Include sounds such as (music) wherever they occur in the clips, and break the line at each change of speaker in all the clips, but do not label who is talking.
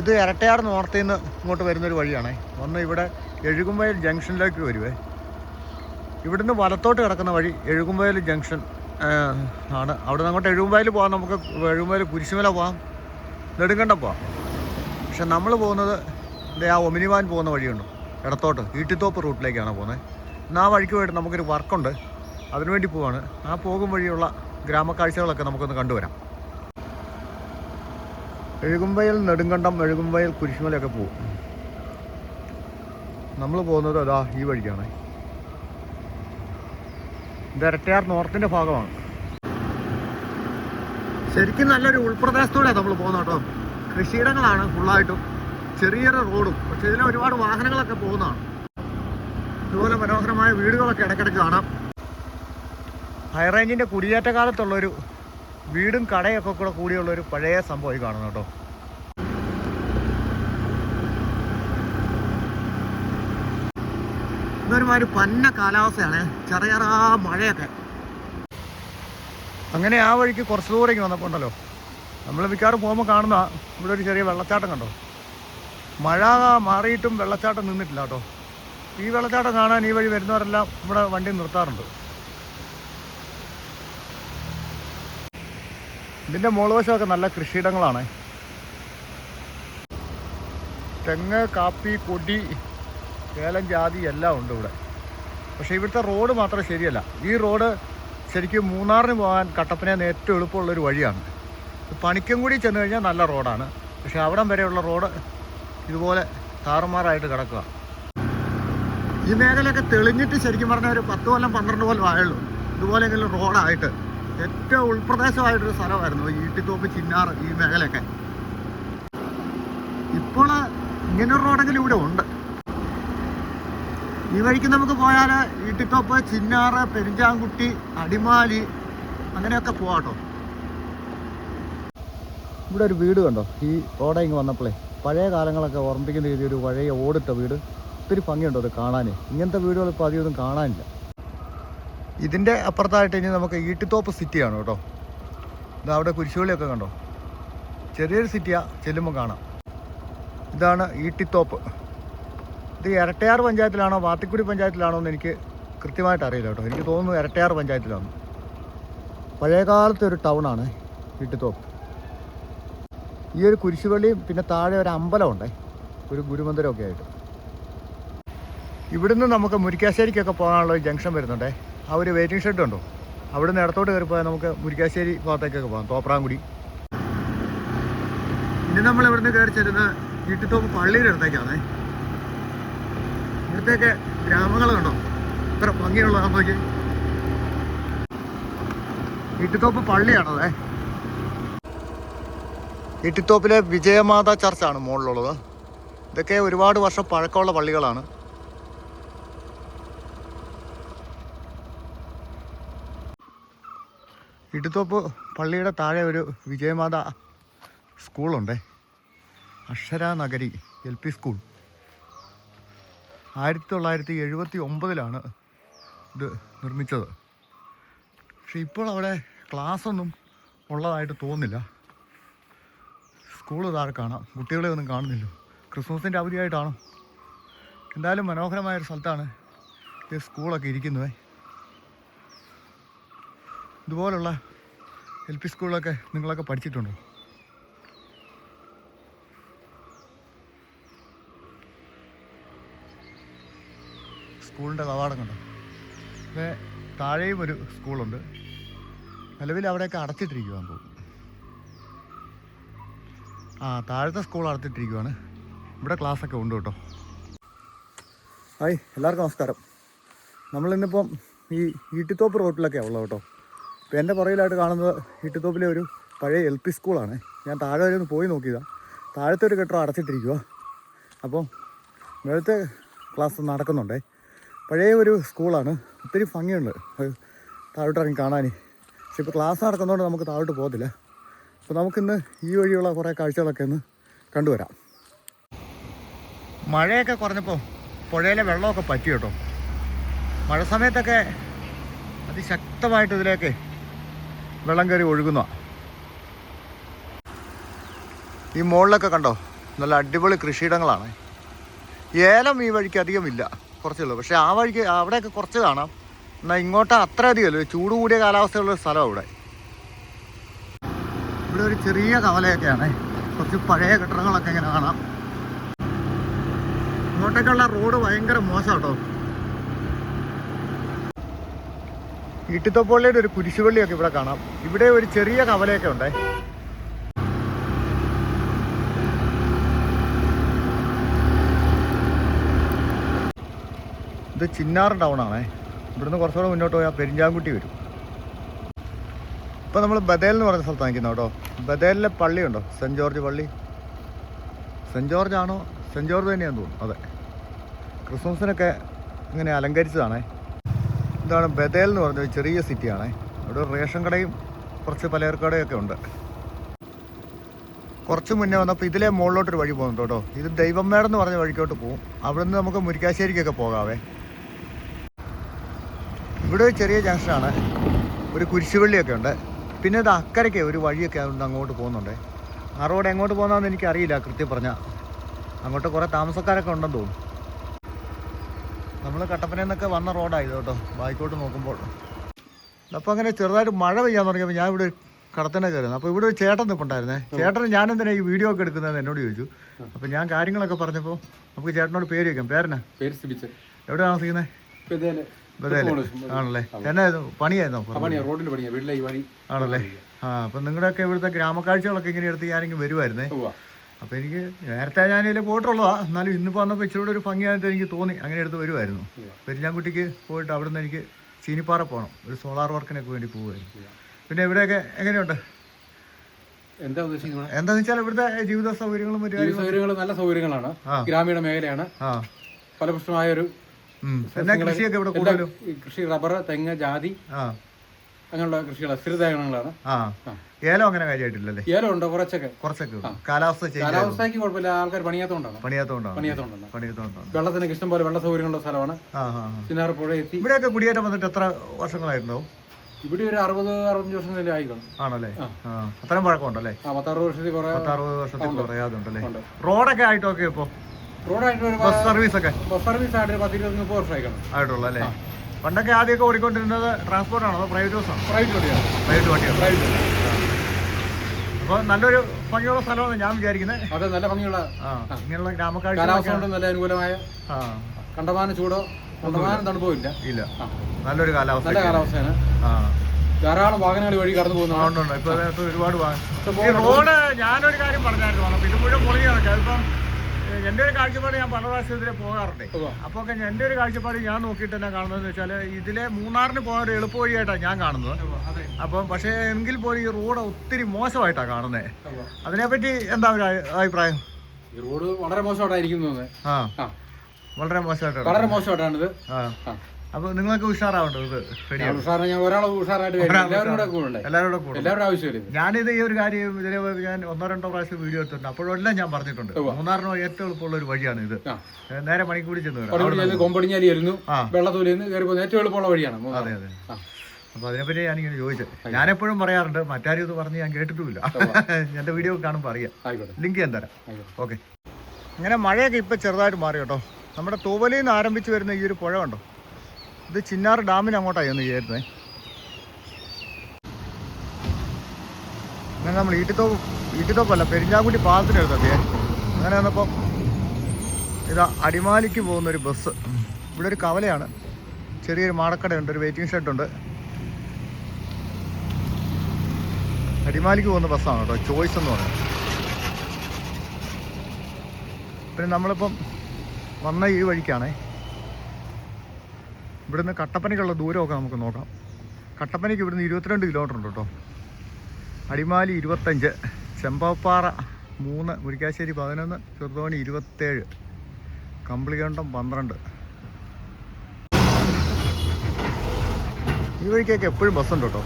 ഇത് ഇരട്ടയാർ നോർത്തിൽ നിന്ന് ഇങ്ങോട്ട് വരുന്നൊരു വഴിയാണേ. ഒന്ന് ഇവിടെ എഴുകുമ്പയൽ ജംഗ്ഷനിലേക്ക് വരുവേ. ഇവിടുന്ന് വലത്തോട്ട് കിടക്കുന്ന വഴി എഴുകുമ്പയൽ ജംഗ്ഷൻ ആണ്. അവിടെ നിന്ന് അങ്ങോട്ട് എഴുകുമ്പയിൽ പോകാം നമുക്ക്. എഴുകുമ്പയിൽ കുരിശുമല പോകാം നെടുങ്കണ്ടം പോകാം പക്ഷെ നമ്മൾ പോകുന്നത് ദേ ആ ഒമിനിവാൻ പോകുന്ന വഴിയുണ്ട്. ഇടത്തോട്ട് ഈട്ടിത്തോപ്പ് റൂട്ടിലേക്കാണ് പോകുന്നത്. എന്നാൽ ആ വഴിക്ക് പോയിട്ട് നമുക്കൊരു വർക്കുണ്ട്. അതിനുവേണ്ടി പോവാണ്. ആ പോകും വഴിയുള്ള ഗ്രാമക്കാഴ്ചകളൊക്കെ നമുക്കൊന്ന് കണ്ടുവരാം. എഴുകുമ്പയിൽ നെടുങ്കണ്ടം എഴുകുംവയൽ കുരിശുമലയൊക്കെ പോകും നമ്മൾ പോകുന്നത് അതാ ഈ വഴിക്കാണ്. ഇത് ഇരട്ടയാർ നോർത്തിന്റെ ഭാഗമാണ്. ശരിക്കും നല്ലൊരു ഉൾപ്രദേശത്തൂടെ നമ്മൾ പോകുന്നത് കേട്ടോ. കൃഷിയിടങ്ങളാണ് ഫുള്ളായിട്ടും. ചെറിയൊരു റോഡും പക്ഷെ ഇതിലെ ഒരുപാട് വാഹനങ്ങളൊക്കെ പോകുന്നതാണ്. ഇതുപോലെ മനോഹരമായ വീടുകളൊക്കെ ഇടയ്ക്കിടയ്ക്ക് കാണാം. ഹൈറേഞ്ചിന്റെ കുടിയേറ്റ കാലത്തുള്ളൊരു വീടും കടയൊക്കെ കൂടെ കൂടിയുള്ള ഒരു പഴയ സംഭവം ഈ കാണുന്നു കേട്ടോ. ഇതൊരുമാതിരി പന്ന കാലാവസ്ഥയാണ്. ചെറിയ മഴയൊക്കെ. അങ്ങനെ ആ വഴിക്ക് കുറച്ച് ദൂരേക്ക് വന്നപ്പോൾ ഉണ്ടല്ലോ. നമ്മൾ മിക്കവാറും പോകുമ്പോൾ കാണുന്ന ഇവിടെ ഒരു ചെറിയ വെള്ളച്ചാട്ടം കണ്ടോ? മഴ മാറിയിട്ടും വെള്ളച്ചാട്ടം നിന്നിട്ടില്ല കേട്ടോ. ഈ വെള്ളച്ചാട്ടം കാണാൻ ഈ വഴി വരുന്നവരെല്ലാം ഇവിടെ വണ്ടി നിർത്താറുണ്ട്. ഇതിന്റെ മുകൾവശമൊക്കെ നല്ല കൃഷിയിടങ്ങളാണ്. തെങ്ങ് കാപ്പി കൊടി ഏലം ജാതി എല്ലാം ഉണ്ട് ഇവിടെ. പക്ഷേ ഇവിടുത്തെ റോഡ് മാത്രം ശരിയല്ല. ഈ റോഡ് ശരിക്കും മൂന്നാറിന് പോകാൻ കട്ടപ്പനയിൽ ഏറ്റവും എളുപ്പമുള്ളൊരു വഴിയാണ്. പണിക്കും കൂടി ചെന്ന് കഴിഞ്ഞാൽ നല്ല റോഡാണ്. പക്ഷേ അവിടം വരെയുള്ള റോഡ് ഇതുപോലെ താറുമാറായിട്ട് കിടക്കുക. ഈ മേഖലയൊക്കെ തെളിഞ്ഞിട്ട് ശരിക്കും പറഞ്ഞാൽ ഒരു പത്ത് കൊല്ലം പന്ത്രണ്ട് കൊല്ലം ആയുള്ളൂ. ഇതുപോലെയെങ്കിലും റോഡായിട്ട്. ഏറ്റവും ഉൾപ്രദേശമായിട്ടൊരു സ്ഥലമായിരുന്നു ഈട്ടിത്തോപ്പ് ചിന്നാർ ഈ മേഖലയൊക്കെ. ഇപ്പോൾ ഇങ്ങനൊരു റോഡെങ്കിലും ഇവിടെ ഉണ്ട്. ഈ വഴിക്ക് നമുക്ക് പോയാൽ ഈട്ടിത്തോപ്പ് ചിന്നാറ് പെരിഞ്ചാങ്കുട്ടി അടിമാലി അങ്ങനെയൊക്കെ പോവാട്ടോ ഇവിടെ ഒരു വീട് കണ്ടോ? ഈ ഓട ഇങ്ങ് വന്നപ്പോഴേ പഴയ കാലങ്ങളൊക്കെ ഓർമ്മിപ്പിക്കുന്ന രീതിയിൽ ഒരു പഴയ ഓടിട്ട വീട്. ഒത്തിരി ഭംഗിയുണ്ടോ അത് കാണാൻ ഇങ്ങനത്തെ വീടുകൾ ഇപ്പോൾ അധികം കാണാനില്ല. ഇതിന്റെ അപ്പുറത്തായിട്ട് ഇനി നമുക്ക് ഈട്ടിത്തോപ്പ് സിറ്റിയാണ് കേട്ടോ. ഇത് അവിടെ കുരിശുപള്ളിയൊക്കെ കണ്ടോ? ചെറിയൊരു സിറ്റിയാണ് ചെല്ലുമ്പോൾ കാണാം. ഇതാണ് ഈട്ടിത്തോപ്പ്. ഇത് ഇരട്ടയാർ പഞ്ചായത്തിലാണോ വാത്തിക്കുടി പഞ്ചായത്തിലാണോ എന്ന് എനിക്ക് കൃത്യമായിട്ട് അറിയില്ല കേട്ടോ. എനിക്ക് തോന്നുന്നു ഇരട്ടയാർ പഞ്ചായത്തിലാണ്. പഴയകാലത്തെ ഒരു ടൗണാണ് ഈട്ടിത്തോപ്പ്. ഈ ഒരു കുരിശുപള്ളിയും പിന്നെ താഴെ ഒരു അമ്പലമുണ്ടേ ഒരു ഗുരുമന്ദിരമൊക്കെ ആയിട്ട്. ഇവിടുന്ന് നമുക്ക് മുരിക്കാശ്ശേരിക്കൊക്കെ പോകാനുള്ള ഒരു ജംഗ്ഷൻ വരുന്നുണ്ടേ. ആ ഒരു വെയിറ്റിംഗ് ഷെഡ് ഉണ്ടോ? അവിടുന്ന് ഇടത്തോട്ട് കയറി പോയാൽ നമുക്ക് മുരിക്കാശ്ശേരി ഭാഗത്തേക്കൊക്കെ പോകാം. തോപ്രാങ്കുടി ഇനി നമ്മൾ ഇവിടുന്ന് കയറി ചെല്ലുന്ന ഇട്ടിത്തോപ്പ് പള്ളിയുടെ അടുത്തേക്കാണേ. ഇവിടുത്തേക്ക് ഗ്രാമങ്ങൾ കണ്ടോ ഇത്ര ഭംഗിയുള്ളതാന്ന് നോക്കി ഇട്ടിത്തോപ്പ് പള്ളിയാണതേ. ഇട്ടിത്തോപ്പിലെ വിജയമാതാ ചർച്ചാണ് മുകളിലുള്ളത്. ഇതൊക്കെ ഒരുപാട് വർഷം പഴക്കമുള്ള പള്ളികളാണ്. ഇട്ടിത്തോപ്പ് പള്ളിയുടെ താഴെ ഒരു വിജയമാത സ്കൂളുണ്ടേ. അക്ഷര നഗരി എൽ പി സ്കൂൾ. ആയിരത്തി തൊള്ളായിരത്തി എഴുപത്തി ഒമ്പതിലാണ് ഇത് നിർമ്മിച്ചത്. പക്ഷെ ഇപ്പോൾ അവിടെ ക്ലാസ് ഒന്നും ഉള്ളതായിട്ട് തോന്നുന്നില്ല. സ്കൂൾ താഴെ കാണാം. കുട്ടികളെ ഒന്നും കാണുന്നില്ല. ക്രിസ്മസിന്റെ അവധിയായിട്ടാണോ. എന്തായാലും മനോഹരമായൊരു സ്ഥലത്താണ് ഈ സ്കൂളൊക്കെ ഇരിക്കുന്നത്. ഇതുപോലുള്ള എൽ പി സ്കൂളിലൊക്കെ നിങ്ങളൊക്കെ പഠിച്ചിട്ടുണ്ടോ? സ്കൂളിന്റെ കവാടം കണ്ടോ? പിന്നെ താഴെയും ഒരു സ്കൂളുണ്ട്. നിലവിൽ അവിടെയൊക്കെ അടച്ചിട്ടിരിക്കുവാൻ പോകും ആ താഴത്തെ സ്കൂൾ അടച്ചിട്ടിരിക്കുവാണ്. ഇവിടെ ക്ലാസ്സൊക്കെ ഉണ്ട് കേട്ടോ. ഹായ് എല്ലാവർക്കും നമസ്കാരം. നമ്മളിന്നിപ്പം ഈ ഈട്ടിത്തോപ്പ് റോട്ടിലൊക്കെയാണ് ഉള്ളത് കേട്ടോ. ഇപ്പോൾ എന്റെ പുറകിലായിട്ട് കാണുന്നത് ഇട്ടുതോപ്പിലെ ഒരു പഴയ എൽ പി സ്കൂളാണ്. ഞാൻ താഴെ വരെ ഒന്ന് പോയി നോക്കിയതാണ് താഴത്തെ ഒരു കെട്ടിടം അടച്ചിട്ടിരിക്കുക അപ്പോൾ മേളത്തെ ക്ലാസ് നടക്കുന്നുണ്ടേ. പഴയ ഒരു സ്കൂളാണ്. ഒത്തിരി ഭംഗിയുണ്ട്. താഴോട്ട് ഇറങ്ങി കാണാൻ പക്ഷെ ഇപ്പോൾ ക്ലാസ് നടക്കുന്നതുകൊണ്ട് നമുക്ക് താഴോട്ട് പോകത്തില്ല. അപ്പോൾ നമുക്കിന്ന് ഈ വഴിയുള്ള കുറേ കാഴ്ചകളൊക്കെ ഒന്ന് കണ്ടുവരാം. മഴയൊക്കെ കുറഞ്ഞപ്പോൾ പുഴയിലെ വെള്ളമൊക്കെ പറ്റി കേട്ടോ. മഴ സമയത്തൊക്കെ അതിശക്തമായിട്ട് ഇതിലേക്ക് വെള്ളം കയറി ഒഴുകുന്ന ഈ മുകളിലൊക്കെ കണ്ടോ? നല്ല അടിപൊളി കൃഷിയിടങ്ങളാണ്. ഏലം ഈ വഴിക്ക് അധികമില്ല. കുറച്ചുള്ളൂ പക്ഷേ ആ വഴിക്ക് അവിടെയൊക്കെ കുറച്ച് കാണാം. എന്നാൽ ഇങ്ങോട്ട് അത്ര അധികമല്ല ചൂട് കൂടിയ കാലാവസ്ഥയുള്ള സ്ഥലം ഇവിടെ ഇവിടെ ഒരു ചെറിയ കവലയൊക്കെയാണ്. കുറച്ച് പഴയ കെട്ടിടങ്ങളൊക്കെ ഇങ്ങനെ കാണാം. ഇങ്ങോട്ടേക്കുള്ള റോഡ് ഭയങ്കര മോശം കേട്ടോ ഈട്ടിത്തോപ്പള്ളിയുടെ ഒരു കുരിശുപള്ളിയൊക്കെ ഇവിടെ കാണാം. ഇവിടെ ഒരു ചെറിയ കവലയൊക്കെ ഉണ്ടേ. ഇത് ചിന്നാർ ടൗൺ ആണേ. ഇവിടുന്ന് കുറച്ചുകൂടെ മുന്നോട്ട് പോയാൽ പെരിഞ്ചാൻകുട്ടി വരും. ഇപ്പം നമ്മൾ ബദേൽ എന്ന് പറഞ്ഞ സ്ഥലത്താണ് നിൽക്കുന്നത് കേട്ടോ. ബദേലിലെ പള്ളിയുണ്ടോ? സെന്റ് ജോർജ് പള്ളി? സെന്റ് ജോർജ് ആണോ സെന്റ് ജോർജ് തന്നെയാണെന്ന് തോന്നുന്നു. അതെ. ക്രിസ്മസിനൊക്കെ ഇങ്ങനെ അലങ്കരിച്ചതാണേ. ഇതാണ് ബദേൽ എന്ന് പറഞ്ഞ ചെറിയ സിറ്റിയാണ്. അവിടെ റേഷൻ കടയും കുറച്ച് പലചരക്കടയൊക്കെ ഉണ്ട്. കുറച്ച് മുന്നേ വന്നപ്പോൾ ഇതിലെ മുകളിലോട്ടൊരു വഴി പോകുന്നുണ്ട് കേട്ടോ. ഇത് ദൈവമേട് എന്ന് പറഞ്ഞ വഴിക്കോട്ട് പോകും. അവിടെ നിന്ന് നമുക്ക് മുരിക്കാശ്ശേരിക്കൊക്കെ പോകാവേ. ഇവിടെ ഒരു ചെറിയ ജംഗ്ഷനാണ്. ഒരു കുരിശുപള്ളിയൊക്കെ ഉണ്ട്. പിന്നെ ഇത് അക്കരയ്ക്ക് ഒരു വഴിയൊക്കെ അതുകൊണ്ട് അങ്ങോട്ട് പോകുന്നുണ്ട്. ആ റോഡ് എങ്ങോട്ട് പോകുന്നതെന്ന് എനിക്കറിയില്ല കൃത്യം പറഞ്ഞാൽ. അങ്ങോട്ട് കുറേ താമസക്കാരൊക്കെ ഉണ്ടെന്ന് തോന്നുന്നു. നമ്മൾ കട്ടപ്പനയിൽ നിന്നൊക്കെ വന്ന റോഡായത് കേട്ടോ ബായിക്കോട്ട് നോക്കുമ്പോൾ. അപ്പോൾ അങ്ങനെ ചെറുതായിട്ട് മഴ പെയ്യാൻ തുടങ്ങിയപ്പോൾ ഞാൻ ഇവിടെ കടത്തന്നെ കയറുന്നത് അപ്പോൾ ഇവിടെ ഒരു ചേട്ടൻ നിൽപ്പുണ്ടായിരുന്നേ ചേട്ടൻ ഞാൻ എന്തിനാ ഈ വീഡിയോ ഒക്കെ എടുക്കുന്നത് എന്നോട് ചോദിച്ചു. അപ്പോൾ ഞാൻ കാര്യങ്ങളൊക്കെ പറഞ്ഞപ്പോൾ നമുക്ക് ചേട്ടനോട് പേര് വയ്ക്കാം പേരനാ
പേര്
എവിടെ താമസിക്കുന്നത് ആണല്ലേ. എന്നാ പണിയായിരുന്നോ?
പണിയാ. റോഡിൽ പണിയാ. വീട്ടിലെ
ആണല്ലേ. ആ അപ്പം നിങ്ങളുടെയൊക്കെ ഇവിടുത്തെ ഗ്രാമകാഴ്ചകളൊക്കെ ഇങ്ങനെ എടുത്ത് ഞാനിങ്ങനെ വരുമായിരുന്നേ. അപ്പോൾ എനിക്ക് നേരത്തെ ഞാൻ ഇതിൽ പോയിട്ടുള്ളതാ. എന്നാലും ഇന്നിപ്പോൾ വന്നപ്പോൾ ഇച്ചിരി കൂടെ ഒരു ഭംഗിയായിട്ട് എനിക്ക് തോന്നി. അങ്ങനെ എടുത്ത് വരുമായിരുന്നു പെരിഞ്ഞാൻകുട്ടിക്ക് പോയിട്ട് അവിടെ നിന്ന് എനിക്ക് ചീനിപ്പാറ പോകണം ഒരു സോളാർ വർക്കിനൊക്കെ വേണ്ടി പോകുമായിരുന്നു പിന്നെ ഇവിടെയൊക്കെ എങ്ങനെയുണ്ട്?
എന്താ ഉദ്ദേശിക്കുന്നത്
എന്താന്ന് വെച്ചാൽ ഇവിടുത്തെ ജീവിത സൗകര്യങ്ങളും മറ്റു
ജീവിത
കാര്യങ്ങളും
സൗകര്യങ്ങൾ നല്ല സൗകര്യങ്ങളാണ്. ഗ്രാമീണ മേഖലയാണ്.
ആ.
ഫലപുഷ്ടമായ ഒരു
കൃഷിയൊക്കെ ഇവിടെ കൂടുതലും?
കൃഷി റബ്ബർ തെങ്ങ് ജാതി അങ്ങനെയുള്ള കൃഷികളാണ് സ്ഥിരതകളാണ്
ആ. ഏലം അങ്ങനെ കാര്യമായിട്ടില്ലല്ലേ
ഏലം ഉണ്ട് കുറച്ചൊക്കെ.
കുറച്ചൊക്കെ. കാലാവസ്ഥ
കാലാവസ്ഥയ്ക്ക് കുഴപ്പമില്ല ആൾക്കാർ പണിയാത്തോണ്ടാണ്.
പണിയാത്തോണ്ടാണ്.
പണിയാത്തോണ്ടാണ്.
പണിയാത്തോണ്ടാണ്.
വെള്ളത്തിനൊക്കെ ഇഷ്ടം പോലെ വെള്ള സൗകര്യമുള്ള സ്ഥലമാണ്. ചിന്നാർ പുഴ എത്തി.
ഇവിടെയൊക്കെ കുടിയേറ്റം വന്നിട്ട് എത്ര വർഷങ്ങളായിരുന്നു
ഇവിടെ ഒരു അറുപത് അറുപത്തഞ്ച് വർഷം ആയിക്കണം
ആണല്ലേ? അത്രയും പഴക്കമുണ്ടല്ലേ?
പത്തറുപത് വർഷത്തിൽ
പത്തറുപത് വർഷത്തിൽ കുറയാതുണ്ടല്ലേ. റോഡൊക്കെ ആയിട്ടൊക്കെ ഇപ്പോൾ
റോഡായിട്ട്
ബസ് സർവീസ് ഒക്കെ
ബസ് സർവീസ് ആയിട്ട് പത്തിരുപത്തി മുപ്പത് വർഷം ആയിക്കണം
ആയിട്ടുള്ളൂ അല്ലേ? പണ്ടൊക്കെ ആദ്യമൊക്കെ ഓടിക്കൊണ്ടിരുന്നത് ട്രാൻസ്പോർട്ട് ആണോ? അതോ പ്രൈവറ്റ് ബസ്സാണ്
പ്രൈവറ്റ് വണ്ടിയാണ്
പ്രൈവറ്റ് വണ്ടിയാണ്
പ്രൈവറ്റ്
അപ്പോൾ നല്ലൊരു ഭംഗിയുള്ള സ്ഥലമാണ് ഞാൻ വിചാരിക്കുന്നത്
അതെ നല്ല ഭംഗിയുള്ള
ആ ഇങ്ങനെയുള്ള ഗ്രാമക്കാഴ്ച
കാലാവസ്ഥ കൊണ്ട് നല്ല അനുകൂലമായ
ആ.
കണ്ടമാനം ചൂടോ കണ്ടമാനം തണുപ്പോ ഇല്ല.
ഇല്ല നല്ലൊരു കാലാവസ്ഥ
നല്ല കാലാവസ്ഥയാണ്.
ആ.
ധാരാളം വാഹനങ്ങൾ വഴി കടന്നു
ഉണ്ട് ഇപ്പോൾ ഒരുപാട് വാഹനം റോഡ് ഞാനൊരു കാര്യം പറഞ്ഞായിരുന്നു. ഇത് മുഴുവൻ പൊളിയാണ്. ചിലപ്പം എന്റെ ഒരു കാഴ്ചപ്പാട് ഞാൻ പല പ്രാവശ്യം ഇതിലെ പോകാറുണ്ട്.
അപ്പൊ
അപ്പോൾ ഒക്കെ എന്റെ ഒരു കാഴ്ചപ്പാട് ഞാൻ നോക്കിയിട്ട് തന്നെ കാണുന്നതെന്ന് വെച്ചാൽ ഇതിലെ മൂന്നാറിന് പോകാൻ ഒരു എളുപ്പ വഴിയായിട്ടാണ് ഞാൻ കാണുന്നത്. അപ്പൊ പക്ഷേ എങ്കിൽ പോലും ഈ റോഡ് ഒത്തിരി മോശമായിട്ടാണ് കാണുന്നത്
അതിനെ
അതിനെപ്പറ്റി എന്താ ഒരു അഭിപ്രായം?
ഈ റോഡ് വളരെ മോശമായിട്ടായിരിക്കും തോന്നുന്നത്.
ആ. വളരെ മോശമായിട്ടാണ്.
വളരെ മോശമായിട്ടാണിത്.
ആ.
ആ
അപ്പോൾ നിങ്ങൾക്ക് ഉഷാറാവേണ്ടത് ഇത്?
ഞാൻ ഒരാളെ ഉഷാറായിട്ട് കൂടെ എല്ലാവരുടെ ആവശ്യമില്ല
ഞാനിത് ഈ ഒരു കാര്യം ഇതിലെ ഞാൻ ഒന്നോ രണ്ടോ പ്രാവശ്യം വീഡിയോ എടുത്തിട്ടുണ്ട് അപ്പോഴെല്ലാം ഞാൻ പറഞ്ഞിട്ടുണ്ട്. മൂന്നാറിനോ ഏറ്റവും എളുപ്പമുള്ള ഒരു വഴിയാണ് ഇത്. നേരെ മണിക്കൂടി ചെന്ന്
കൊമ്പടിഞ്ഞാലി വരുന്നു
ആ.
വെള്ളത്തൂലിൽ കയറി പോകുന്ന ഏറ്റവും എളുപ്പമുള്ള വഴിയാണ്
അതെ അതെ. അപ്പോൾ അതിനെപ്പറ്റി ഞാനിങ്ങനെ ചോദിച്ചത്. ഞാനെപ്പോഴും പറയാറുണ്ട് മറ്റാരും ഇത് പറഞ്ഞ് ഞാൻ കേട്ടിട്ടുമില്ല. (laughs) എന്റെ വീഡിയോ കാണുമ്പോൾ അറിയാം. ലിങ്ക് ഞാൻ തരാം. ഓക്കെ. അങ്ങനെ മഴയൊക്കെ ഇപ്പൊ ചെറുതായിട്ട് മാറി കേട്ടോ. നമ്മുടെ തൂവലിൽ നിന്ന് ആരംഭിച്ച് വരുന്ന ഈ ഒരു പുഴ കണ്ടോ? ഇത് ചിന്നാർ ഡാമിന് അങ്ങോട്ടായി ഒന്ന് ചേരുന്നത് അങ്ങനെ നമ്മൾ ഈട്ടിത്തോപ്പ് ഈട്ടിത്തോപ്പല്ല പെരിഞ്ഞാകുട്ടി പാലത്തിന് എടുത്തേ അങ്ങനെ വന്നപ്പോൾ ഇതാ അടിമാലിക്ക് പോകുന്ന ഒരു ബസ്. ഇവിടെ ഒരു കവലയാണ്. ചെറിയൊരു മാടക്കടയുണ്ട് ഒരു വെയിറ്റിംഗ് ഷെഡുണ്ട് അടിമാലിക്ക് പോകുന്ന ബസ്സാണ് കേട്ടോ ചോയ്സ് എന്ന് പറയുന്നത്. പിന്നെ നമ്മളിപ്പം വന്ന ഈ വഴിക്കാണേ. ഇവിടുന്ന് കട്ടപ്പനയ്ക്കുള്ള ദൂരമൊക്കെ നമുക്ക് നോക്കാം. കട്ടപ്പനയ്ക്ക് ഇവിടുന്ന് ഇരുപത്തിരണ്ട് കിലോമീറ്റർ ഉണ്ട് കേട്ടോ. അടിമാലി ഇരുപത്തഞ്ച് ചെമ്പപ്പാറ മൂന്ന് മുരിക്കാശ്ശേരി പതിനൊന്ന് ചെറുതോണി ഇരുപത്തേഴ് കമ്പിളികണ്ടം പന്ത്രണ്ട്. ഈ വഴിക്കൊക്കെ എപ്പോഴും ബസ്സുണ്ട് കേട്ടോ.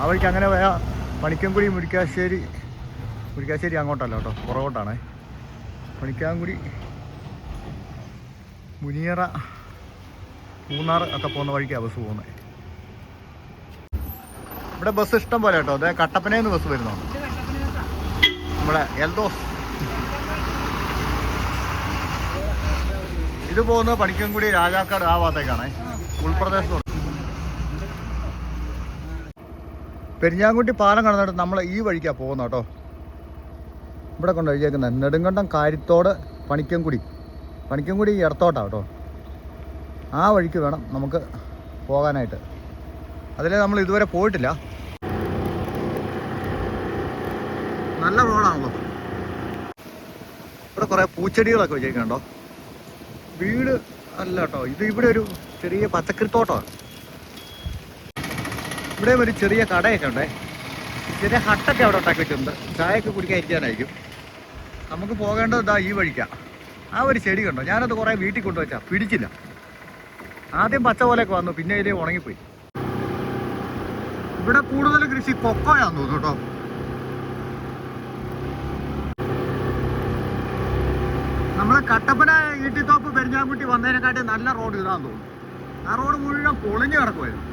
ആ വഴിക്ക് അങ്ങനെ പോയാൽ പണിക്കൻകുടി മുരിക്കാശ്ശേരി മുരിക്കാശ്ശേരി അങ്ങോട്ടല്ല കേട്ടോ പുറകോട്ടാണേ. പണിക്കാൻകുടി മുനിയറ മൂന്നാർ ഒക്കെ പോകുന്ന വഴിക്കാണ് ബസ് പോകുന്നത് ഇവിടെ ബസ് ഇഷ്ടം പോലെ കേട്ടോ. അതെ കട്ടപ്പനയിൽ ബസ് വരുന്നു. നമ്മുടെ എൽദോസ്. ഇത് പോകുന്നത് പണിക്കൻകുടി രാജാക്കാട് ആ ഭാഗത്തേക്കാണ്. ഉൾപ്രദേശത്ത് പെരിഞ്ഞാങ്കുട്ടി പാലം കടന്നിട്ട് നമ്മൾ ഈ വഴിക്കാണ് പോകുന്നത് കേട്ടോ. ഇവിടെ കൊണ്ട് നെടുങ്കണ്ടം കാര്യത്തോട് പണിക്കൻകുടി. പണിക്കൻകുടി ഇടത്തോട്ടാണ് കേട്ടോ. ആ വഴിക്ക് വേണം നമുക്ക് പോകാനായിട്ട്. അതിൽ നമ്മൾ ഇതുവരെ പോയിട്ടില്ല. നല്ല റോഡാണല്ലോ. ഇവിടെ കുറേ പൂച്ചെടികളൊക്കെ വെച്ചേക്കുന്നുണ്ടോ വീട് അല്ല കേട്ടോ. ഇത് ഇവിടെ ഒരു ചെറിയ പച്ചക്കറിത്തോട്ടമാണ്. ഇവിടെ ഒരു ചെറിയ കടയൊക്കെ ഉണ്ടേ. ചെറിയ ഹട്ടൊക്കെ അവിടെ ഉണ്ടാക്കി വെച്ചിട്ടുണ്ട് ചായയൊക്കെ കുടിക്കാൻ ഇരിക്കാനായിരിക്കും. നമുക്ക് പോകേണ്ടത് ഇതാ ഈ വഴിക്കാണ് ആ ഒരു ചെടി കണ്ടോ? ഞാനത് കുറേ വീട്ടിൽ കൊണ്ടുവച്ചാ. പിടിച്ചില്ല. ആദ്യം പച്ച പോലെയൊക്കെ വന്നു പിന്നെ ഇതിൽ ഉണങ്ങിപ്പോയി. ഇവിടെ കൂടുതൽ കൃഷി കൊക്കോയാന്ന് തോന്നുന്നു നമ്മളെ കട്ടപ്പന ഈട്ടിത്തോപ്പ് പെരിഞ്ഞാൻകുട്ടി വന്നതിനെക്കാട്ടി നല്ല റോഡ് ഇതാന്ന് തോന്നുന്നു. ആ റോഡ് മുഴുവൻ പൊളിഞ്ഞു കിടക്കുമായിരുന്നു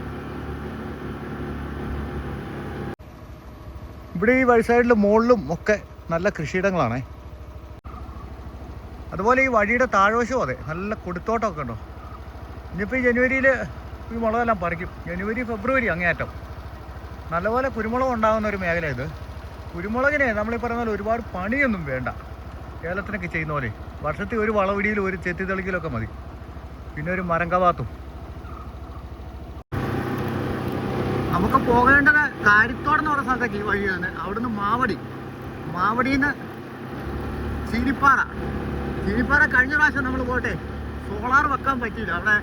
ഇവിടെ ഈ വഴി സൈഡിലും മുകളിലും ഒക്കെ നല്ല കൃഷിയിടങ്ങളാണേ. അതുപോലെ ഈ വഴിയുടെ താഴ്വശവും അതെ നല്ല കൊടുത്തോട്ടമൊക്കെ ഉണ്ടോ? ഇനിയിപ്പോൾ ജനുവരിയിൽ ഈ മുളകെല്ലാം പറിക്കും. ജനുവരി ഫെബ്രുവരി അങ്ങേയറ്റം. നല്ലപോലെ കുരുമുളക് ഉണ്ടാകുന്ന ഒരു മേഖല ഇത്. കുരുമുളകിനെ നമ്മൾ ഈ പറയുന്ന പോലെ ഒരുപാട് പണിയൊന്നും വേണ്ട. ഏലത്തിനൊക്കെ ചെയ്യുന്ന പോലെ. വർഷത്തിൽ ഒരു വളവിടിയിലും ഒരു ചെത്തി തെളിക്കലൊക്കെ മതി. പിന്നെ ഒരു മരങ്കവാത്തും നമുക്ക് പോകേണ്ടത് കാരിത്തോടെന്ന് പറഞ്ഞ സ്ഥലത്തേക്ക് ഈ വഴി തന്നെ. അവിടുന്ന് മാവടി. മാവടിന്ന് ചീനിപ്പാറ. ചീനിപ്പാറ കഴിഞ്ഞ പ്രാവശ്യം നമ്മൾ പോട്ടെ സോളാർ വെക്കാൻ പറ്റിയില്ല. അവിടെ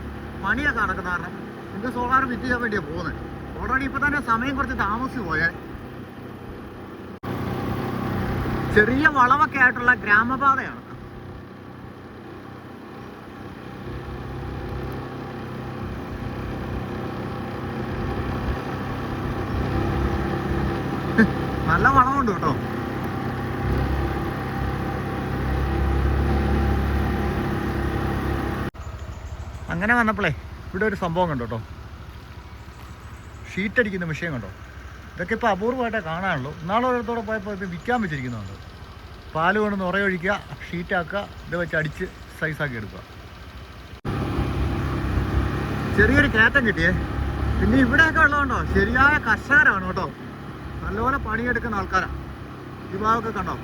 പണിയൊക്കെ നടക്കുന്ന കാരണം നിങ്ങൾക്ക് സോളാർ ഫിറ്റ് ചെയ്യാൻ വേണ്ടിയാണ് പോകുന്നത് ഓൾറെഡി ഇപ്പൊ തന്നെ സമയം കുറച്ച് താമസിച്ചു പോയേ. ചെറിയ വളവൊക്കെ ആയിട്ടുള്ള ഗ്രാമപാതയാണ്. നല്ല വളമുണ്ട് കേട്ടോ. അങ്ങനെ വന്നപ്പോഴേ ഇവിടെ ഒരു സംഭവം കണ്ടു കേട്ടോ. ഷീറ്റ് അടിക്കുന്ന വിഷയം കണ്ടോ. ഇതൊക്കെ ഇപ്പോൾ അപൂർവമായിട്ടേ കാണാനുള്ളൂ. നാളെ ഓരോരുത്തോടെ പോയപ്പോൾ ഇത് വിൽക്കാൻ വെച്ചിരിക്കുന്നുണ്ട്. പാൽ കൊണ്ട് നിറയൊഴിക്കുക ഷീറ്റാക്കുക ഇത് വെച്ച് അടിച്ച് സൈസാക്കി എടുക്കുക. ചെറിയൊരു കയറ്റം കിട്ടിയേ. പിന്നെ ഇവിടെയൊക്കെ ഉള്ളതുകൊണ്ടോ ശരിയായ കർഷകരാണ് കേട്ടോ. നല്ലപോലെ പണിയെടുക്കുന്ന ആൾക്കാരാണ് ഈ ഭാഗമൊക്കെ കണ്ടോ?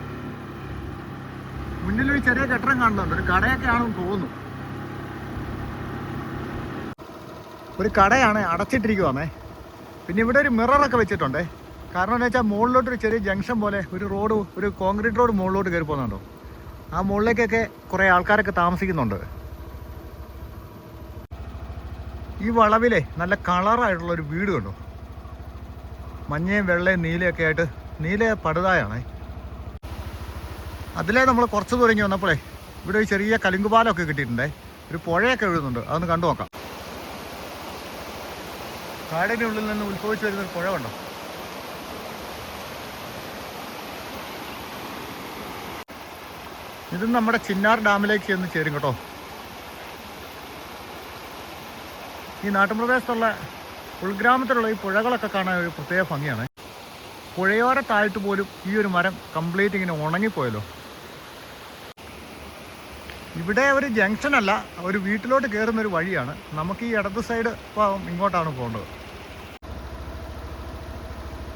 മുന്നിലൊരു ചെറിയ കെട്ടിടം കാണുന്നുണ്ട്. ഒരു കടയൊക്കെ ആണെന്ന് തോന്നുന്നു. ഒരു കടയാണ് അടച്ചിട്ടിരിക്കുവാണേ പിന്നെ ഇവിടെ ഒരു മിററൊക്കെ വെച്ചിട്ടുണ്ട്. കാരണം എന്താ വെച്ചാൽ മുകളിലോട്ട് ഒരു ചെറിയ ജംഗ്ഷൻ പോലെ ഒരു റോഡ് ഒരു കോൺക്രീറ്റ് റോഡ് മുകളിലോട്ട് കയറി പോകുന്നുണ്ടോ? ആ മുകളിലേക്കൊക്കെ കുറേ ആൾക്കാരൊക്കെ താമസിക്കുന്നുണ്ട്. ഈ വളവിലെ നല്ല കളറായിട്ടുള്ള ഒരു വീട് കണ്ടു? മഞ്ഞയും വെള്ളയും നീലയൊക്കെ ആയിട്ട് നീല പടുതായാണേ. അതിലേ നമ്മൾ കുറച്ച് തുടങ്ങി വന്നപ്പോഴേ ഇവിടെ ഒരു ചെറിയ കലുങ്കുപാലമൊക്കെ കിട്ടിയിട്ടുണ്ടേ. ഒരു പുഴയൊക്കെ എഴുതുന്നുണ്ട് അതൊന്ന് കണ്ടു നോക്കാം. കാടിനുള്ളിൽ നിന്ന് ഉത്ഭവിച്ചു വരുന്ന ഒരു പുഴ കണ്ടോ? ഇത് നമ്മുടെ ചിന്നാർ ഡാമിലേക്ക് ചെന്ന് ചേരും കേട്ടോ. ഈ നാട്ടുപ്രദേശത്തുള്ള ഉൾഗ്രാമത്തിലുള്ള ഈ പുഴകളൊക്കെ കാണാൻ ഒരു പ്രത്യേക ഭംഗിയാണ്. പുഴയോരത്തായിട്ട് പോലും ഈ ഒരു മരം കംപ്ലീറ്റ് ഇങ്ങനെ ഉണങ്ങിപ്പോയല്ലോ. ഇവിടെ ഒരു ജംഗ്ഷനല്ല ഒരു വീട്ടിലോട്ട് കയറുന്ന ഒരു വഴിയാണ്. നമുക്ക് ഈ ഇടത് സൈഡ് ഇപ്പം ഇങ്ങോട്ടാണ് പോകേണ്ടത്.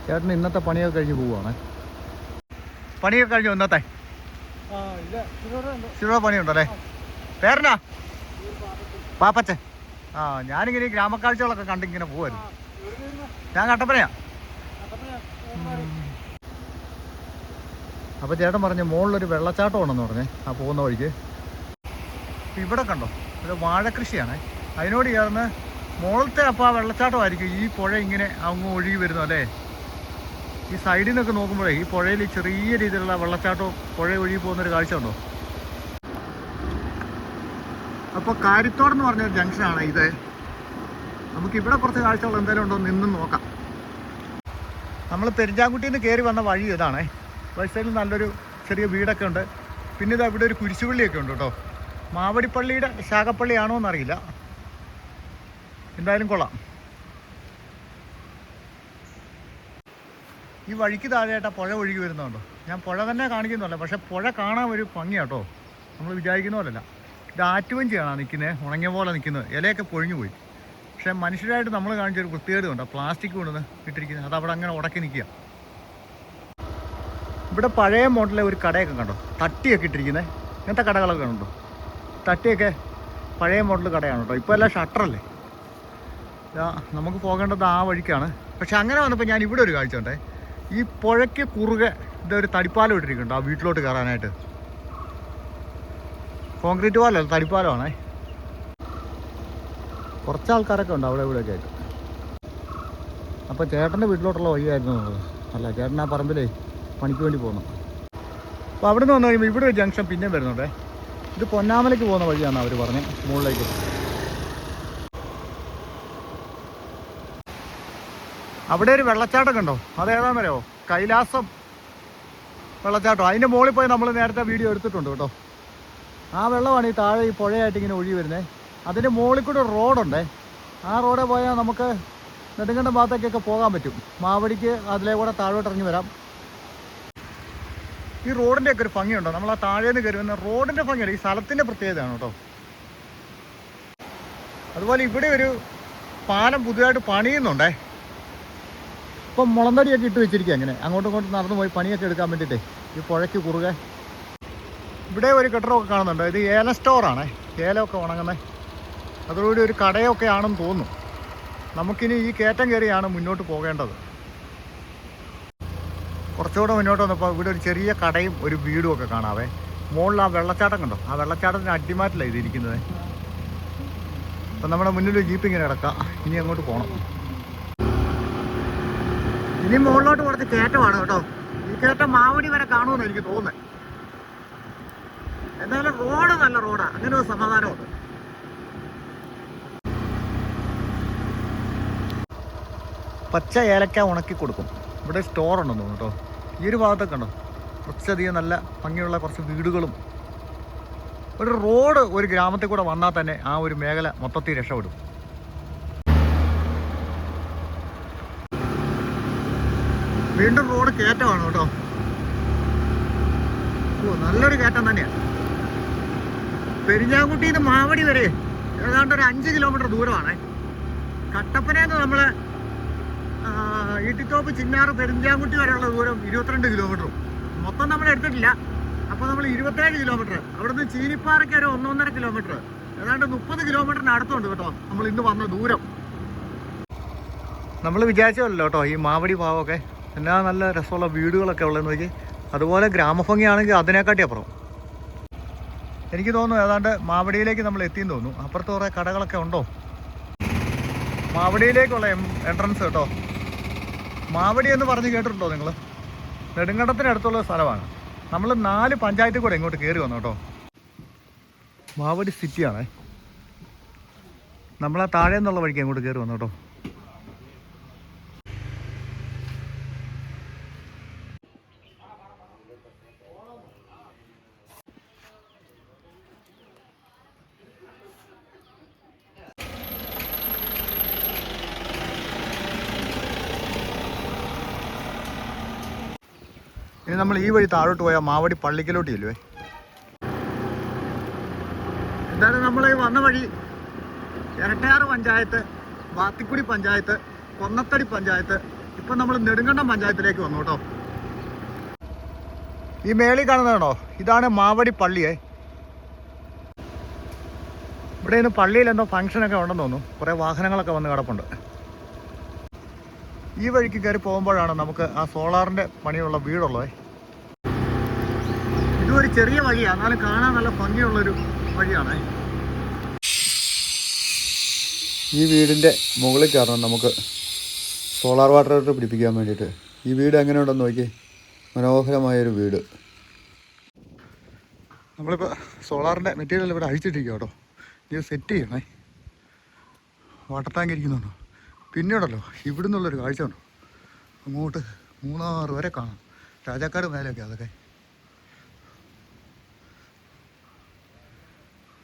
ചേട്ടൻ ഇന്നത്തെ പണിയൊക്കെ കഴിഞ്ഞ് പോവുകയാണ്. പണിയൊക്കെ കഴിഞ്ഞു ഇന്നത്തെ ശിവ പണിയുണ്ടല്ലേ? പേരനാ പാപ്പച്ചൻ. ആ ഞാനിങ്ങനെ ഈ ഗ്രാമക്കാഴ്ചകളൊക്കെ കണ്ടിങ്ങനെ പോവായിരുന്നു. ഞാൻ കട്ടപ്പനയാ. അപ്പോൾ ചേട്ടൻ പറഞ്ഞു മുകളിലൊരു വെള്ളച്ചാട്ടം ഉണ്ടെന്ന് പറഞ്ഞേ ആ പോകുന്ന വഴിക്ക്. ഇവിടെ കണ്ടോ? ഇത് വാഴക്കൃഷിയാണേ. അതിനോട് ചേർന്ന് മുകളത്തെ അപ്പോൾ ആ വെള്ളച്ചാട്ടമായിരിക്കും ഈ പുഴ ഇങ്ങനെ അങ്ങ് ഒഴുകി വരുന്നു അല്ലേ? ഈ സൈഡിൽ നിന്നൊക്കെ നോക്കുമ്പോഴേ ഈ പുഴയിൽ ചെറിയ രീതിയിലുള്ള വെള്ളച്ചാട്ടവും പുഴ ഒഴുകി പോകുന്നൊരു കാഴ്ച ഉണ്ടോ അപ്പോൾ കാരിത്തോടെന്ന് പറഞ്ഞൊരു ജംഗ്ഷനാണ് ഇത്. നമുക്ക് ഇവിടെ കുറച്ച് കാഴ്ചകൾ എന്തെങ്കിലും ഉണ്ടോ നിന്നും നോക്കാം. നമ്മൾ പെരിഞ്ചാങ്കുട്ടിയിൽ നിന്ന് കയറി വന്ന വഴി ഇതാണ്. വഴി സൈഡിൽ നല്ലൊരു ചെറിയ വീടൊക്കെ ഉണ്ട്. പിന്നെ ഇത് അവിടെ ഒരു കുരിശുപള്ളിയൊക്കെ ഉണ്ട് കേട്ടോ. മാവടിപ്പള്ളിയുടെ ശാഖപ്പള്ളിയാണോ എന്നറിയില്ല. എന്തായാലും കൊള്ളാം. ഈ വഴിക്ക് താഴെയായിട്ട് പുഴ ഒഴുകി വരുന്നുണ്ടോ? ഞാൻ പുഴ തന്നെ കാണിക്കുന്നുണ്ട് പക്ഷേ പുഴ കാണാൻ ഒരു ഭംഗിയാട്ടോ നമ്മൾ വിചാരിക്കുന്ന പോലല്ല ഇത് ആറ്റുവഞ്ചിയാണ് നിൽക്കുന്നത് ഉണങ്ങിയ പോലെ നിൽക്കുന്നത്. ഇലയൊക്കെ പൊഴിഞ്ഞു പോയി. പക്ഷേ മനുഷ്യരായിട്ട് നമ്മൾ കാണിച്ചൊരു പ്രത്യേകത ഉണ്ട്. പ്ലാസ്റ്റിക് കൊണ്ടുവന്ന് ഇട്ടിരിക്കുന്നത്. അത് അവിടെ അങ്ങനെ ഉടക്കി നിൽക്കുക. ഇവിടെ പഴയ മോഡലിലെ ഒരു കടയൊക്കെ കണ്ടോ? തട്ടിയൊക്കെ ഇട്ടിരിക്കുന്നത് ഇങ്ങനത്തെ കടകളൊക്കെ ഉണ്ടോ തട്ടിയൊക്കെ പഴയ മോഡൽ കടയാണ് കേട്ടോ. ഇപ്പോൾ എല്ലാം ഷട്ടറല്ലേ നമുക്ക് പോകേണ്ടത് ആ വഴിക്കാണ്. പക്ഷെ അങ്ങനെ വന്നപ്പോൾ ഞാൻ ഇവിടെ ഒരു കാഴ്ച ഉണ്ടേ ഈ പുഴയ്ക്ക് കുറുകെ ഇതൊരു തടിപ്പാലം ഇട്ടിരിക്കുന്നുണ്ട് ആ വീട്ടിലോട്ട് കയറാനായിട്ട്. കോൺക്രീറ്റ് പാലല്ല തടിപ്പാലമാണേ. കുറച്ച് ആൾക്കാരൊക്കെ ഉണ്ട് അവിടെ ഇവിടെയൊക്കെ ആയിട്ട്. അപ്പോൾ ചേട്ടന്റെ വീട്ടിലോട്ടുള്ള വഴിയായിരുന്നു അല്ല ചേട്ടൻ ആ പറമ്പിലേ പണിക്ക് വേണ്ടി പോകുന്നു അപ്പോൾ അവിടെ നിന്ന് വന്നു കഴിയുമ്പോൾ ഇവിടെ ഒരു ജംഗ്ഷൻ പിന്നെയും വരുന്നുണ്ടേ. ഇത് പൊന്നാമലയ്ക്ക് പോകുന്ന വഴിയാണ് അവർ പറഞ്ഞത് മുകളിലേക്ക്. അവിടെ ഒരു വെള്ളച്ചാട്ടം കണ്ടോ? അതേതാന്ന് അറിയോ കൈലാസം വെള്ളച്ചാട്ടം. അതിന്റെ മുകളിൽ പോയി നമ്മൾ നേരത്തെ വീഡിയോ എടുത്തിട്ടുണ്ട് കേട്ടോ. ആ വെള്ളമാണ് ഈ താഴെ ഈ പുഴയായിട്ട് ഇങ്ങനെ ഒഴുകി വരുന്നത് അതിന്റെ മുകളിൽ കൂടെ റോഡുണ്ടേ. ആ റോഡിൽ പോയാൽ നമുക്ക് നെടുങ്കണ്ടം ഭാഗത്തേക്കൊക്കെ പോകാൻ പറ്റും. മാവടിക്ക് അതിലേ കൂടെ താഴോട്ട് ഇറങ്ങി വരാം. ഈ റോഡിന്റെ ഒക്കെ ഒരു ഭംഗിയുണ്ടോ? നമ്മൾ ആ താഴേന്ന് കയറുന്ന റോഡിന്റെ ഭംഗിയല്ല ഈ സ്ഥലത്തിന്റെ പ്രത്യേകതയാണ് കേട്ടോ. അതുപോലെ ഇവിടെ ഒരു പാലം പുതിയതായിട്ട് പണിയുന്നുണ്ടേ. ഇപ്പം മുളന്തടിയൊക്കെ ഇട്ട് വെച്ചിരിക്കുക അങ്ങനെ അങ്ങോട്ടും ഇങ്ങോട്ടും നടന്നു പോയി പണിയൊക്കെ എടുക്കാൻ വേണ്ടിയിട്ടേ. ഈ പുഴയ്ക്ക് കുറുകെ. ഇവിടെ ഒരു കെട്ടിടമൊക്കെ കാണുന്നുണ്ട്. ഇത് ഏല സ്റ്റോറാണേ ഏലമൊക്കെ ഉണങ്ങുന്നത് അതോടുകൂടി ഒരു കടയൊക്കെ ആണെന്ന് തോന്നുന്നു. നമുക്കിനി ഈ കയറ്റം കയറിയാണ് മുന്നോട്ട് പോകേണ്ടത്. കുറച്ചുകൂടെ മുന്നോട്ട് വന്നപ്പോൾ ഇവിടെ ഒരു ചെറിയ കടയും ഒരു വീടും ഒക്കെ കാണാവേ. മുകളിൽ ആ വെള്ളച്ചാട്ടം കണ്ടോ? ആ വെള്ളച്ചാട്ടത്തിന് അടിമാറ്റിലാണ് ഇതിരിക്കുന്നത്. അപ്പം നമ്മുടെ മുന്നിൽ ജീപ്പ് ഇങ്ങനെ കിടക്കാം. ഇനി അങ്ങോട്ട് പോകണം ഇനി മുകളിലോട്ട് കുറച്ച് കയറ്റമാണ് കേട്ടോ. ഈ കയറ്റം മാവടി വരെ കാണുമെന്ന് എനിക്ക് തോന്നുന്നത്. എന്തായാലും റോഡ് നല്ല റോഡാ അങ്ങനെ ഒരു സമാധാനമുണ്ട്. പച്ച ഏലക്ക ഉണക്കി കൊടുക്കും. ഇവിടെ സ്റ്റോർ ഉണ്ടെന്ന് തോന്നുന്നു കേട്ടോ. ഈ ഒരു ഭാഗത്തൊക്കെ ഉണ്ടോ കുറച്ചധികം നല്ല ഭംഗിയുള്ള കുറച്ച് വീടുകളും. ഒരു റോഡ് ഒരു ഗ്രാമത്തിൽ കൂടെ വന്നാൽ തന്നെ ആ ഒരു മേഖല മൊത്തത്തിൽ രക്ഷപ്പെടും. വീണ്ടും റോഡ് കയറ്റമാണ് കേട്ടോ. ഓ നല്ലൊരു കയറ്റം തന്നെയാണ് പെരിഞ്ഞാകുട്ടി ഇത് മാവടി വരെ ഏതാണ്ട് ഒരു അഞ്ച് കിലോമീറ്റർ ദൂരമാണ്. കട്ടപ്പനയിൽ നമ്മൾ ഈട്ടിത്തോപ്പ് ചിന്നാറ് പെരിഞ്ചാങ്കുട്ടി വരെയുള്ള ദൂരം ഇരുപത്തിരണ്ട് കിലോമീറ്ററും. മൊത്തം നമ്മൾ എടുത്തിട്ടില്ല. അപ്പോൾ നമ്മൾ ഇരുപത്തേഴ് കിലോമീറ്റർ. അവിടുന്ന് ചീനിപ്പാറയ്ക്ക് ഒരു ഒന്നൊന്നര കിലോമീറ്റർ. ഏതാണ്ട് മുപ്പത് കിലോമീറ്ററിന് അടുത്തുണ്ട് കേട്ടോ നമ്മൾ ഇന്ന് വന്ന ദൂരം. നമ്മൾ വിചാരിച്ചല്ലോ കേട്ടോ ഈ മാവടി ഭാവമൊക്കെ എന്നാ നല്ല രസമുള്ള വീടുകളൊക്കെ ഉള്ളതെന്ന് നോക്കി. അതുപോലെ ഗ്രാമഭംഗിയാണെങ്കിൽ അതിനെക്കാട്ടി അപ്പുറം. എനിക്ക് തോന്നുന്നു ഏതാണ്ട് മാവടിയിലേക്ക് നമ്മൾ എത്തിയെന്ന് തോന്നുന്നു. അപ്പുറത്ത് കുറേ കടകളൊക്കെ ഉണ്ടോ? മാവടിയിലേക്കുള്ള എൻട്രൻസ് കേട്ടോ. മാവടി എന്ന് പറഞ്ഞ് കേട്ടിട്ടുണ്ടോ നിങ്ങൾ നെടുങ്കണ്ടത്തിനടുത്തുള്ള സ്ഥലമാണ്. നമ്മൾ നാല് പഞ്ചായത്തിൽ കൂടെ ഇങ്ങോട്ട് കയറി വന്നു കേട്ടോ. മാവടി സിറ്റിയാണേ നമ്മളാ താഴെ നിന്നുള്ള വഴിക്ക് അങ്ങോട്ട് കയറി വന്നു കേട്ടോ ഇനി നമ്മൾ ഈ വഴി താഴോട്ട് പോയാൽ മാവടി പള്ളിക്കലോട്ട് ചെല്ലുവേ എന്തായാലും നമ്മൾ വന്ന വഴി ഇരട്ടയാറ് പഞ്ചായത്ത് വാത്തിക്കുടി പഞ്ചായത്ത് കൊന്നത്തടി പഞ്ചായത്ത് ഇപ്പം നമ്മൾ നെടുങ്കണ്ടം പഞ്ചായത്തിലേക്ക് വന്നു കേട്ടോ. ഈ മേളിൽ കാണുന്നതാണോ? ഇതാണ് മാവടി പള്ളിയേ. ഇവിടെ ഇന്ന് പള്ളിയിൽ എന്തോ ഫംഗ്ഷനൊക്കെ ഉണ്ടെന്ന് തോന്നുന്നു. കുറേ വാഹനങ്ങളൊക്കെ വന്ന് കിടപ്പുണ്ട്. ഈ വഴിക്ക് കയറി പോകുമ്പോഴാണ് നമുക്ക് ആ സോളാറിന്റെ പണിയുള്ള വീടുള്ളത്. ഇതും ഒരു ചെറിയ വഴിയാണ് എന്നാലും കാണാൻ നല്ല ഭംഗിയുള്ളൊരു വഴിയാണ്. ഈ വീടിന്റെ മുകളിൽ കയറണം നമുക്ക്. സോളാർ വാട്ടർ പിടിപ്പിക്കാൻ വേണ്ടിയിട്ട്. ഈ വീട് എങ്ങനെ ഉണ്ടെന്ന് നോക്കി മനോഹരമായൊരു വീട്. നമ്മളിപ്പോൾ സോളാറിന്റെ മെറ്റീരിയൽ ഇവിടെ അഴിച്ചിട്ടിരിക്കുക കേട്ടോ. ഇത് സെറ്റ് ചെയ്യണേ. Water tank ഇരിക്കുന്നുണ്ടോ? പിന്നീടല്ലോ ഇവിടെ നിന്നുള്ളൊരു കാഴ്ച ഉണ്ടോ അങ്ങോട്ട് മൂന്നാറ് വരെ കാണാം. രാജാക്കാട് മേലെയൊക്കെ അതൊക്കെ.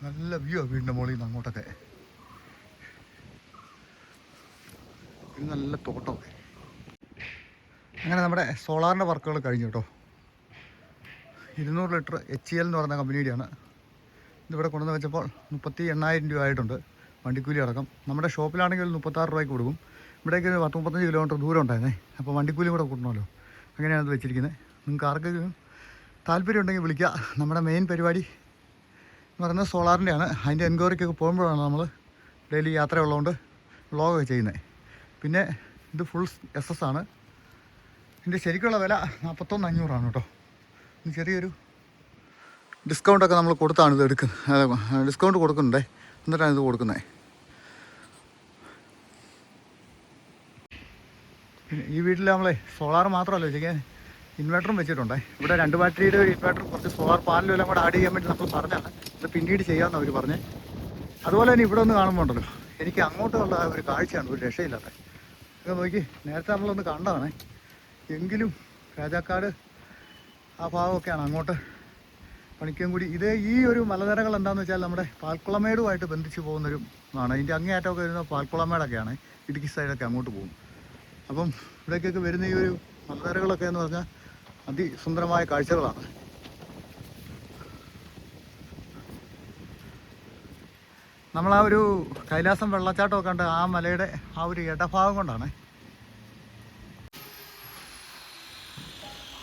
നല്ല വ്യൂ ആ വീടിന്റെ മുകളിൽ നിന്ന് അങ്ങോട്ടൊക്കെ. നല്ല തോട്ടമൊക്കെ അങ്ങനെ നമ്മുടെ സോളാറിന്റെ വർക്കുകൾ കഴിഞ്ഞു കേട്ടോ. ഇരുന്നൂറ് ലിറ്റർ എച്ച് എൽ എന്ന് പറയുന്ന കമ്പനിയുടെയാണ് ഇതിവിടെ കൊണ്ടുവന്ന് വെച്ചപ്പോൾ മുപ്പത്തി എണ്ണായിരം രൂപ ആയിട്ടുണ്ട് വണ്ടിക്കൂലി അടക്കം. നമ്മുടെ ഷോപ്പിലാണെങ്കിൽ ഒരു മുപ്പത്താറ് രൂപയ്ക്ക് കൊടുക്കും. ഇവിടേക്ക് ഒരു പത്ത് മുപ്പത്തഞ്ച് കിലോമീറ്റർ ദൂരം ഉണ്ടായിരുന്നേ. അപ്പോൾ വണ്ടിക്കൂലി കൂടെ കൂട്ടണമല്ലോ. അങ്ങനെയാണ് അത് വെച്ചിരിക്കുന്നത്. നിങ്ങൾക്ക് ആർക്കെങ്കിലും താല്പര്യം ഉണ്ടെങ്കിൽ വിളിക്കുക നമ്മുടെ മെയിൻ പരിപാടി എന്ന് പറയുന്നത് സോളാറിന്റെയാണ്. അതിന്റെ എൻക്വയറിക്കൊക്കെ പോകുമ്പോഴാണ് നമ്മൾ ഡെയിലി യാത്ര ഉള്ളതുകൊണ്ട് വ്ളോഗൊക്കെ ചെയ്യുന്നത്. പിന്നെ ഇത് ഫുൾ എസ് എസ് ആണ്. ഇതിന്റെ ശരിക്കുള്ള വില നാൽപ്പത്തൊന്ന് അഞ്ഞൂറാണ് കേട്ടോ. ഇത് ചെറിയൊരു ഡിസ്കൗണ്ടൊക്കെ നമ്മൾ കൊടുത്താണ് ഇത് എടുക്കുന്നത് ഡിസ്കൗണ്ട് കൊടുക്കുന്നുണ്ടേ. എന്നിട്ടാണ് ഇത് കൊടുക്കുന്നത്. ഈ വീട്ടിൽ നമ്മളെ സോളാർ മാത്രമല്ല വെച്ചിരിക്കാൻ ഇൻവെർട്ടറും വെച്ചിട്ടുണ്ട്. ഇവിടെ രണ്ട് ബാറ്ററിയുടെ ഒരു ഇൻവെർട്ടർ കുറച്ച് സോളാർ പാനലും എല്ലാം കൂടെ ആഡ് ചെയ്യാൻ വേണ്ടി നമ്മൾ പറഞ്ഞതാണ്. അത് പിന്നീട് ചെയ്യാമെന്ന് അവർ പറഞ്ഞ്. അതുപോലെ തന്നെ ഇവിടെ ഒന്ന് കാണുമ്പോൾ ഉണ്ടല്ലോ എനിക്ക് അങ്ങോട്ടുള്ള ഒരു കാഴ്ചയാണ് ഒരു രക്ഷയില്ലാത്ത. ഇത് നോക്കി നേരത്തെ നമ്മളൊന്ന് കണ്ടതാണ്. എങ്കിലും രാജാക്കാട് ആ ഭാഗമൊക്കെയാണ് അങ്ങോട്ട് പണിക്കും കൂടി. ഇത് ഈ ഒരു മലനിരകൾ എന്താണെന്ന് വെച്ചാൽ നമ്മുടെ പാൽക്കുളമേടുമായിട്ട് ബന്ധിച്ച് പോകുന്നൊരു ആണ്. ഇതിന്റെ അങ്ങേയറ്റമൊക്കെ വരുന്ന പാൽക്കുളമേടൊക്കെയാണ്. ഇടുക്കി സൈഡൊക്കെ അങ്ങോട്ട് പോകും. അപ്പം ഇവിടേക്കൊക്കെ വരുന്ന ഈ ഒരു മലനിരകളൊക്കെ എന്ന് പറഞ്ഞാൽ അതിസുന്ദരമായ കാഴ്ചകളാണ്. നമ്മൾ ആ ഒരു കൈലാസം വെള്ളച്ചാട്ടമൊക്കെ കണ്ട് ആ മലയുടെ ആ ഒരു ഇടഭാഗം കൊണ്ടാണ്.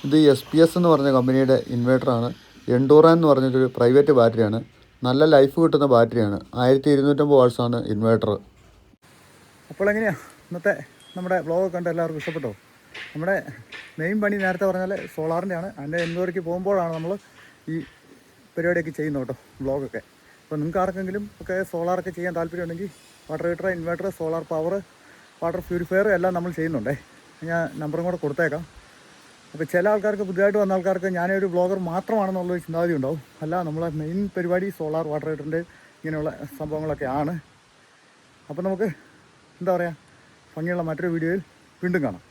ഇത് എസ് പി എസ് എന്ന് പറഞ്ഞ കമ്പനിയുടെ ഇൻവേർട്ടറാണ് എൻഡോറ എന്ന് പറഞ്ഞൊരു പ്രൈവറ്റ് ബാറ്ററിയാണ് നല്ല ലൈഫ് കിട്ടുന്ന ബാറ്ററിയാണ് ആയിരത്തി ഇരുന്നൂറ്റമ്പത് വാട്സാണ് ഇൻവേർട്ടർ അപ്പോൾ എങ്ങനെയാണ് ഇന്നത്തെ നമ്മുടെ ബ്ലോഗ് കണ്ട് എല്ലാവർക്കും ഇഷ്ടപ്പെട്ടോ? നമ്മുടെ മെയിൻ പണി നേരത്തെ പറഞ്ഞാൽ സോളാറിന്റെ ആണ് അതിന്റെ എൻക്വയറിക്ക് പോകുമ്പോഴാണ് നമ്മൾ ഈ പരിപാടിയൊക്കെ ചെയ്യുന്നത് കേട്ടോ ബ്ലോഗൊക്കെ അപ്പോൾ നിങ്ങൾക്ക് ആർക്കെങ്കിലും ഒക്കെ സോളാറൊക്കെ ചെയ്യാൻ താല്പര്യമുണ്ടെങ്കിൽ water heater inverter solar power water purifier എല്ലാം നമ്മൾ ചെയ്യുന്നുണ്ടേ. ഞാൻ നമ്പറും കൂടെ കൊടുത്തേക്കാം. അപ്പോൾ ചില ആൾക്കാർക്ക് പുതിയതായിട്ട് വന്ന ആൾക്കാർക്ക് ഞാനൊരു ബ്ലോഗർ മാത്രമാണെന്നുള്ളൊരു ചിന്താഗതി ഉണ്ടാവും. അല്ല നമ്മളെ മെയിൻ പരിപാടി സോളാർ വാട്ടർ ഹീറ്ററിന്റെ ഇങ്ങനെയുള്ള സംഭവങ്ങളൊക്കെ ആണ്. അപ്പോൾ നമുക്ക് എന്താ പറയുക ഭംഗിയുള്ള മറ്റൊരു വീഡിയോയിൽ വീണ്ടും കാണാം.